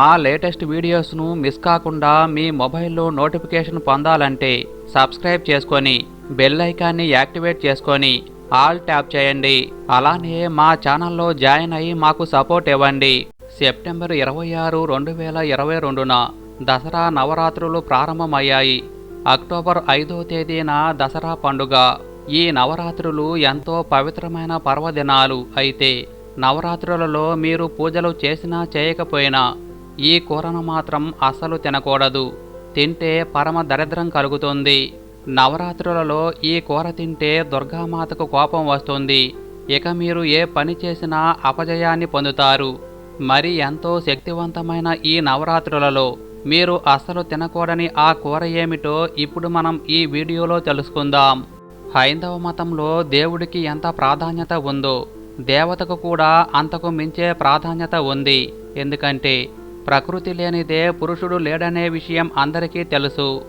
మా latest వీడియోస్ను miss కాకుండా మీ మొబైల్లో నోటిఫికేషన్ పొందాలంటే సబ్స్క్రైబ్ చేసుకొని బెల్ ఐకాన్ని యాక్టివేట్ చేసుకొని ఆల్ ట్యాప్ చేయండి. అలానే మా ఛానల్లో జాయిన్ అయ్యి మాకు సపోర్ట్ ఇవ్వండి. సెప్టెంబర్ ఇరవై ఆరు రెండు వేల ఇరవై రెండున దసరా నవరాత్రులు ప్రారంభమయ్యాయి. అక్టోబర్ ఐదో తేదీన దసరా పండుగ. ఈ నవరాత్రులు ఎంతో పవిత్రమైన పర్వదినాలు అయితే నవరాత్రులలో మీరు పూజలు చేసినా చేయకపోయినా ఈ కూరను మాత్రం అస్సలు తినకూడదు. తింటే పరమ దరిద్రం కలుగుతుంది. నవరాత్రులలో ఈ కూర తింటే దుర్గామాతకు కోపం వస్తుంది. ఇక మీరు ఏ పని చేసినా అపజయాన్ని పొందుతారు. మరి ఎంతో శక్తివంతమైన ఈ నవరాత్రులలో మీరు అస్సలు తినకూడని ఆ కూర ఏమిటో ఇప్పుడు మనం ఈ వీడియోలో తెలుసుకుందాం. హైందవ మతంలో దేవుడికి ఎంత ప్రాధాన్యత ఉందో దేవతకు కూడా అంతకు మించే ప్రాధాన్యత ఉంది. ఎందుకంటే ప్రకృతి లేనిదే పురుషుడు లేడనే విషయం అందరికీ తెలుసు.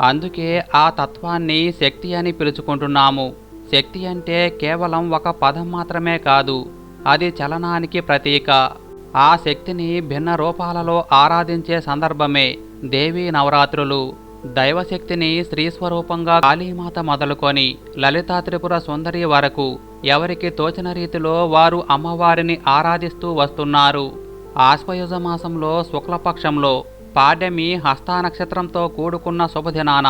అందుకే ఆ తత్వాన్ని శక్తి అని పిలుచుకుంటున్నాము. శక్తి అంటే కేవలం ఒక పదం మాత్రమే కాదు అది చలనానికి ప్రతీక. ఆ శక్తిని భిన్న రూపాలలో ఆరాధించే సందర్భమే దేవీ నవరాత్రులు. దైవశక్తిని స్త్రీ స్వరూపంగా కాళీమాత మొదలుకొని లలితా త్రిపుర సుందరి వరకు ఎవరికి తోచిన రీతిలో వారు అమ్మవారిని ఆరాధిస్తూ వస్తున్నారు. ఆశ్వయుజ మాసంలో శుక్లపక్షంలో పాడ్యమి హస్తా నక్షత్రంతో కూడుకున్న శుభదినాన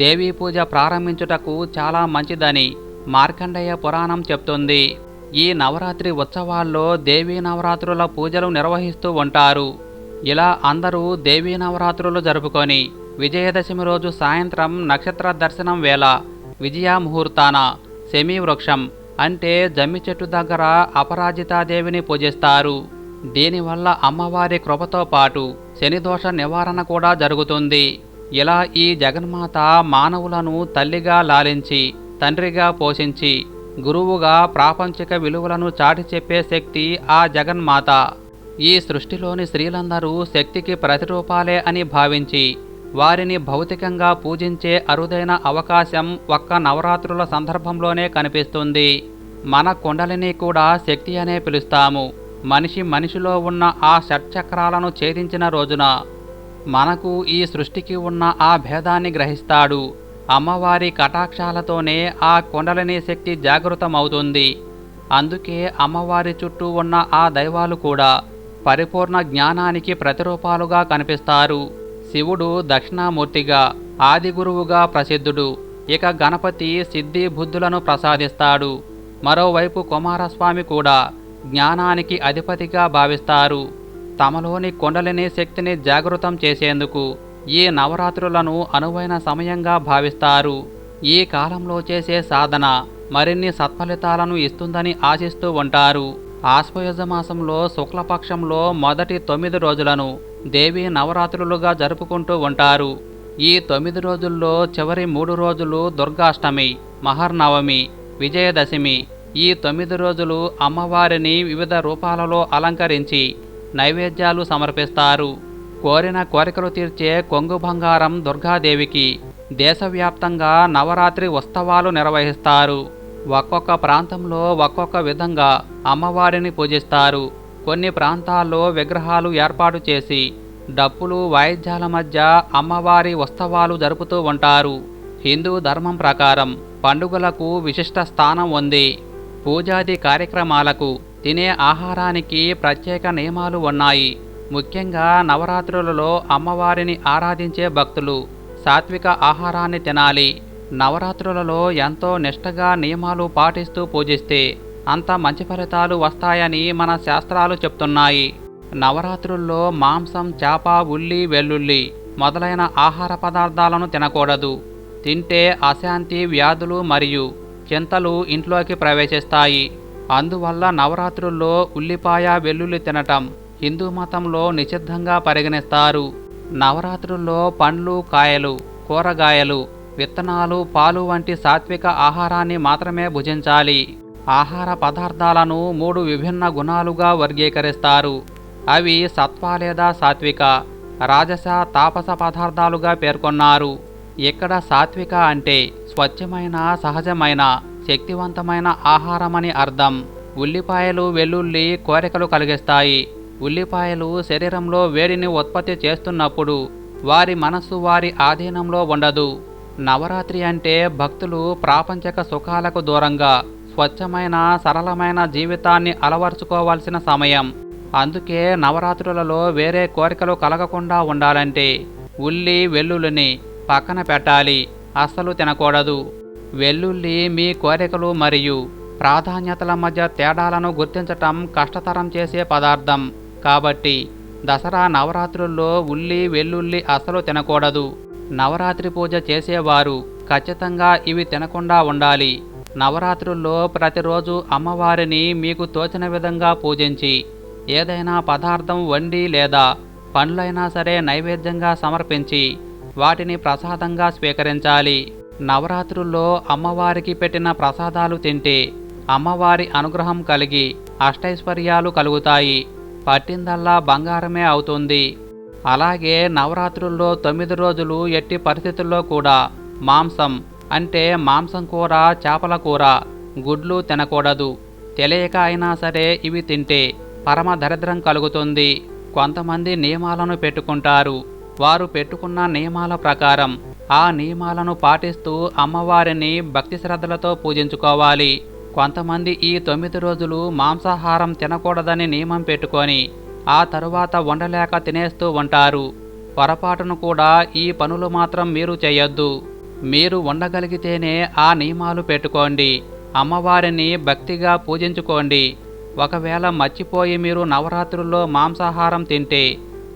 దేవీ పూజ ప్రారంభించుటకు చాలా మంచిదని మార్కండేయ పురాణం చెప్తుంది. ఈ నవరాత్రి ఉత్సవాల్లో దేవీ నవరాత్రుల పూజలు నిర్వహిస్తూ ఉంటారు. ఇలా అందరూ దేవీ నవరాత్రులు జరుపుకొని విజయదశమి రోజు సాయంత్రం నక్షత్ర దర్శనం వేళ విజయ ముహూర్తాన శమీ వృక్షం అంటే జమ్మి చెట్టు దగ్గర అపరాజితాదేవిని పూజిస్తారు. దీనివల్ల అమ్మవారి కృపతో పాటు శనిదోష నివారణ కూడా జరుగుతుంది. ఇలా ఈ జగన్మాత మానవులను తల్లిగా లాలించి తండ్రిగా పోషించి గురువుగా ప్రాపంచిక విలువలను చాటి చెప్పే శక్తి ఆ జగన్మాత. ఈ సృష్టిలోని స్త్రీలందరూ శక్తికి ప్రతిరూపాలే అని భావించి వారిని భౌతికంగా పూజించే అరుదైన అవకాశం ఒక్క నవరాత్రుల సందర్భంలోనే కనిపిస్తుంది. మన కుండలిని కూడా శక్తి అనే పిలుస్తాము. మనిషి మనిషిలో ఉన్న ఆ షట్చక్రాలను ఛేదించిన రోజున మనకు ఈ సృష్టికి ఉన్న ఆ భేదాన్ని గ్రహిస్తాడు. అమ్మవారి కటాక్షాలతోనే ఆ కుండలిని శక్తి జాగృతమవుతుంది. అందుకే అమ్మవారి చుట్టూ ఉన్న ఆ దైవాలు కూడా పరిపూర్ణ జ్ఞానానికి ప్రతిరూపాలుగా కనిపిస్తారు. శివుడు దక్షిణామూర్తిగా ఆదిగురువుగా ప్రసిద్ధుడు. ఇక గణపతి సిద్ధి బుద్ధులను ప్రసాదిస్తాడు. మరోవైపు కుమారస్వామి కూడా జ్ఞానానికి అధిపతిగా భావిస్తారు. తమలోని కొండలిని శక్తిని జాగృతం చేసేందుకు ఈ నవరాత్రులను అనువైన సమయంగా భావిస్తారు. ఈ కాలంలో చేసే సాధన మరిన్ని సత్ఫలితాలను ఇస్తుందని ఆశిస్తూ ఉంటారు. ఆశ్వయుజమాసంలో శుక్లపక్షంలో మొదటి తొమ్మిది రోజులను దేవీ నవరాత్రులుగా జరుపుకుంటూ ఉంటారు. ఈ తొమ్మిది రోజుల్లో చివరి మూడు రోజులు దుర్గాష్టమి మహర్నవమి విజయదశమి ఈ తొమ్మిది రోజులు అమ్మవారిని వివిధ రూపాలలో అలంకరించి నైవేద్యాలు సమర్పిస్తారు. కోరిన కోరికలు తీర్చే కొంగు బంగారం దుర్గాదేవికి దేశవ్యాప్తంగా నవరాత్రి ఉత్సవాలు నిర్వహిస్తారు. ఒక్కొక్క ప్రాంతంలో ఒక్కొక్క విధంగా అమ్మవారిని పూజిస్తారు. కొన్ని ప్రాంతాల్లో విగ్రహాలు ఏర్పాటు చేసి డప్పులు వాయిద్యాల మధ్య అమ్మవారి ఉత్సవాలు జరుపుతూ ఉంటారు. హిందూ ధర్మం ప్రకారం పండుగలకు విశిష్ట స్థానం ఉంది. పూజాది కార్యక్రమాలకు తినే ఆహారానికి ప్రత్యేక నియమాలు ఉన్నాయి. ముఖ్యంగా నవరాత్రులలో అమ్మవారిని ఆరాధించే భక్తులు సాత్విక ఆహారాన్ని తినాలి. నవరాత్రులలో ఎంతో నిష్టగా నియమాలు పాటిస్తూ పూజిస్తే అంత మంచి ఫలితాలు వస్తాయని మన శాస్త్రాలు చెప్తున్నాయి. నవరాత్రుల్లో మాంసం చేప ఉల్లి వెల్లుల్లి మొదలైన ఆహార పదార్థాలను తినకూడదు. తింటే అశాంతి వ్యాధులు మరియు చింతలు ఇంట్లోకి ప్రవేశిస్తాయి. అందువల్ల నవరాత్రుల్లో ఉల్లిపాయ వెల్లుల్లి తినటం హిందూ మతంలో నిషిద్ధంగా పరిగణిస్తారు. నవరాత్రుల్లో పండ్లు కాయలు కూరగాయలు విత్తనాలు పాలు వంటి సాత్విక ఆహారాన్ని మాత్రమే భుజించాలి. ఆహార పదార్థాలను మూడు విభిన్న గుణాలుగా వర్గీకరిస్తారు. అవి సత్వ లేదా సాత్విక రాజస తాపస పదార్థాలుగా పేర్కొన్నారు. ఇక్కడ సాత్విక అంటే స్వచ్ఛమైన సహజమైన శక్తివంతమైన ఆహారమని అర్థం. ఉల్లిపాయలు వెల్లుల్లి కోరికలు కలిగిస్తాయి. ఉల్లిపాయలు శరీరంలో వేడిని ఉత్పత్తి చేస్తున్నప్పుడు వారి మనస్సు వారి ఆధీనంలో ఉండదు. నవరాత్రి అంటే భక్తులు ప్రాపంచక సుఖాలకు దూరంగా స్వచ్ఛమైన సరళమైన జీవితాన్ని అలవర్చుకోవాల్సిన సమయం. అందుకే నవరాత్రులలో వేరే కోరికలు కలగకుండా ఉండాలంటే ఉల్లి వెల్లుల్లిని పక్కన పెట్టాలి. అస్సలు తినకూడదు. వెల్లుల్లి మీ కోరికలు మరియు ప్రాధాన్యతల మధ్య తేడాలను గుర్తించటం కష్టతరం చేసే పదార్థం. కాబట్టి దసరా నవరాత్రుల్లో ఉల్లి వెల్లుల్లి అస్సలు తినకూడదు. నవరాత్రి పూజ చేసేవారు ఖచ్చితంగా ఇవి తినకుండా ఉండాలి. నవరాత్రుల్లో ప్రతిరోజు అమ్మవారిని మీకు తోచిన విధంగా పూజించి ఏదైనా పదార్థం వండి లేదా పండ్లైనా సరే నైవేద్యంగా సమర్పించి వాటిని ప్రసాదంగా స్వీకరించాలి. నవరాత్రుల్లో అమ్మవారికి పెట్టిన ప్రసాదాలు తింటే అమ్మవారి అనుగ్రహం కలిగి అష్టైశ్వర్యాలు కలుగుతాయి. పట్టిందల్లా బంగారమే అవుతుంది. అలాగే నవరాత్రుల్లో తొమ్మిది రోజులు ఎట్టి పరిస్థితుల్లో కూడా మాంసం అంటే మాంసం కూర చేపల కూర గుడ్లు తినకూడదు. తెలియక అయినా సరే ఇవి తింటే పరమ దరిద్రం కలుగుతుంది. కొంతమంది నియమాలను పెట్టుకుంటారు. వారు పెట్టుకున్న నియమాల ప్రకారం ఆ నియమాలను పాటిస్తూ అమ్మవారిని భక్తి శ్రద్ధలతో పూజించుకోవాలి. కొంతమంది ఈ తొమ్మిది రోజులు మాంసాహారం తినకూడదని నియమం పెట్టుకొని ఆ తరువాత వండలేక తినేస్తూ ఉంటారు. పొరపాటును కూడా ఈ పనులు మాత్రం మీరు చేయొద్దు. మీరు ఉండగలిగితేనే ఆ నియమాలు పెట్టుకోండి. అమ్మవారిని భక్తిగా పూజించుకోండి. ఒకవేళ మర్చిపోయి మీరు నవరాత్రుల్లో మాంసాహారం తింటే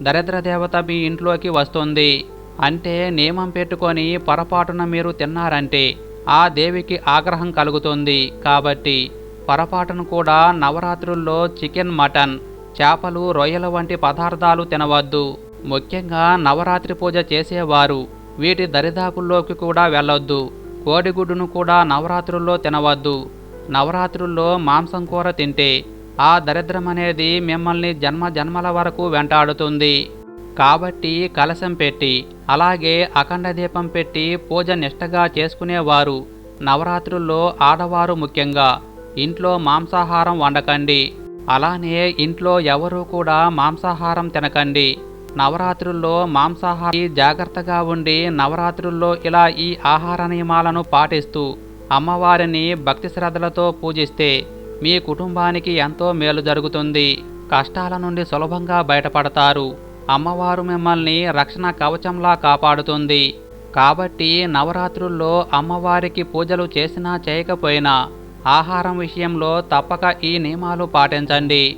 దరిద్ర దేవత మీ ఇంట్లోకి వస్తుంది. అంటే నియమం పెట్టుకొని పొరపాటున మీరు తిన్నారంటే ఆ దేవికి ఆగ్రహం కలుగుతుంది. కాబట్టి పొరపాటును కూడా నవరాత్రుల్లో చికెన్ మటన్ చేపలు రొయ్యల వంటి పదార్థాలు తినవద్దు. ముఖ్యంగా నవరాత్రి పూజ చేసేవారు వీటి దరిదాపుల్లోకి కూడా వెళ్ళొద్దు. కోడిగుడ్డును కూడా నవరాత్రుల్లో తినవద్దు. నవరాత్రుల్లో మాంసం కూర తింటే ఆ దరిద్రం అనేది మిమ్మల్ని జన్మ జన్మల వరకు వెంటాడుతుంది. కాబట్టి కలశం పెట్టి అలాగే అఖండ దీపం పెట్టి పూజ నిష్టగా చేసుకునేవారు. నవరాత్రుల్లో ఆడవారు ముఖ్యంగా. ఇంట్లో మాంసాహారం వండకండి. అలానే ఇంట్లో ఎవరూ కూడా మాంసాహారం తినకండి. నవరాత్రుల్లో మాంసాహారి జాగ్రత్తగా ఉండి నవరాత్రుల్లో ఇలా ఈ ఆహార నియమాలను పాటిస్తూ అమ్మవారిని భక్తి శ్రద్ధలతో పూజిస్తే మీ కుటుంబానికి ఎంతో మేలు జరుగుతుంది. కష్టాల నుండి సులభంగా బయటపడతారు. అమ్మవారు మిమ్మల్ని రక్షణ కవచంలా కాపాడుతుంది. కాబట్టి నవరాత్రుల్లో అమ్మవారికి పూజలు చేసినా చేయకపోయినా ఆహారం విషయంలో తప్పక ఈ నియమాలు పాటించండి.